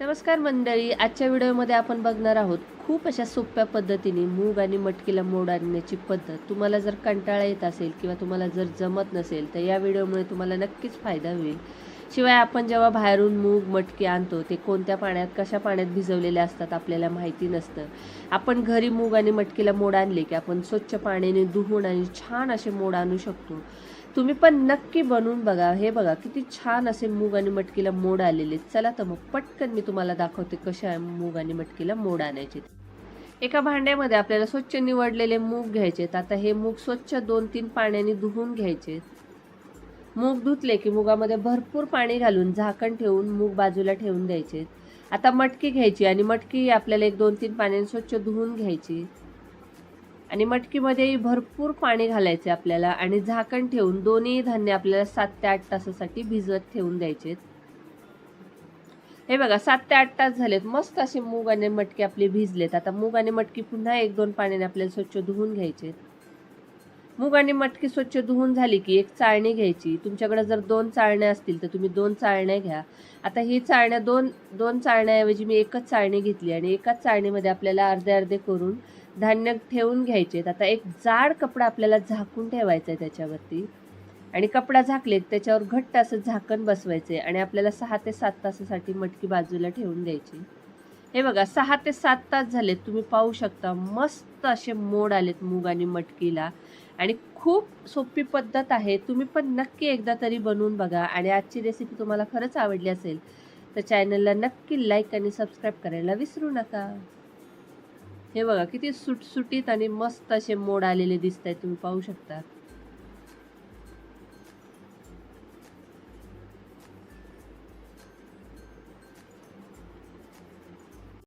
नमस्कार मंडळी आजच्या व्हिडिओमध्ये आपण बघणार आहोत खूप अशा सोप्या पद्धतीने मूग आणि मटकीला मोड आणण्याची पद्धत. तुम्हाला जर कंटाळा येत असेल किंवा तुम्हाला जर जमत नसेल तर या व्हिडिओमुळे तुम्हाला नक्कीच फायदा होईल. शिवाय आपण जेव्हा बाहेरून मूग मटकी आणतो ते कोणत्या पाण्यात कशा पाण्यात भिजवलेले असतात आपल्याला माहिती नसतं. आपण घरी मूग आणि मटकीला मोड आणले की आपण स्वच्छ पाण्याने धुवून आणि छान असे मोड आणू शकतो. तुम्ही पण नक्की बनवून बघा. हे बघा किती छान असे मूग आणि मटकीला मोड आलेले आहेत. चला तर मग पटकन मी तुम्हाला दाखवते कशा मूग आणि मटकीला मोड आणायचे एका भांड्यामध्ये आपल्याला स्वच्छ निवडलेले मूग घ्यायचे आता हे मूग स्वच्छ दोन तीन पाण्याने धुवून घ्यायचे मूग धुतले की मुगामध्ये भरपूर पाणी घालून झाकण ठेवून मूग बाजूला ठेवून द्यायचे आता मटकी घ्यायची आणि मटकी आपल्याला एक दोन तीन पाण्याने स्वच्छ धुवून घ्यायची. आणि मटकीमध्येही भरपूर पाणी घालायचे आपल्याला आणि झाकण ठेवून दोन्ही धान्य आपल्याला सात ते आठ तासासाठी भिजत ठेवून द्यायचे. हे बघा सात ते आठ तास झालेत. मस्त असे मूग आणि मटकी आपली भिजलेत. आता मूग आणि मटकी पुन्हा एक दोन पाण्याने आपल्याला स्वच्छ धुवून घ्यायचे. मूग आणि मटकी स्वच्छ धुवून झाली की एक चाळणी घ्यायची. तुमच्याकडे जर दोन चाळण्या असतील तर तुम्ही दोन चाळण्या घ्या. आता ही चाळण्या दोन दोन चाळण्याऐवजी मी एकच चाळणी घेतली आणि एकाच चाळणीमध्ये आपल्याला अर्धे अर्धे करून धान्य ठेवून घ्यायचे. आता एक जाड कपडा आपल्याला झाकून ठेवायचा आहे त्याच्यावरती. आणि कपडा झाकले त्याच्यावर घट्ट असं झाकण बसवायचे आणि आपल्याला सहा ते सात तासासाठी मटकी बाजूला ठेवून द्यायची. हे बघा सहा ते सात तास झाले तुम्ही पाहू शकता मस्त असे मोड आलेत मूग आणि मटकीला. आणि खूप सोपी पद्धत आहे. तुम्ही पण नक्की एकदा तरी बनवून बघा. आणि आजची रेसिपी तुम्हाला खरंच आवडली असेल तर चॅनलला नक्की लाईक आणि सबस्क्राईब करायला विसरू नका. हे बघा किती सुटसुटीत आणि मस्त असे मोड आलेले दिसत आहेत तुम्ही पाहू शकता.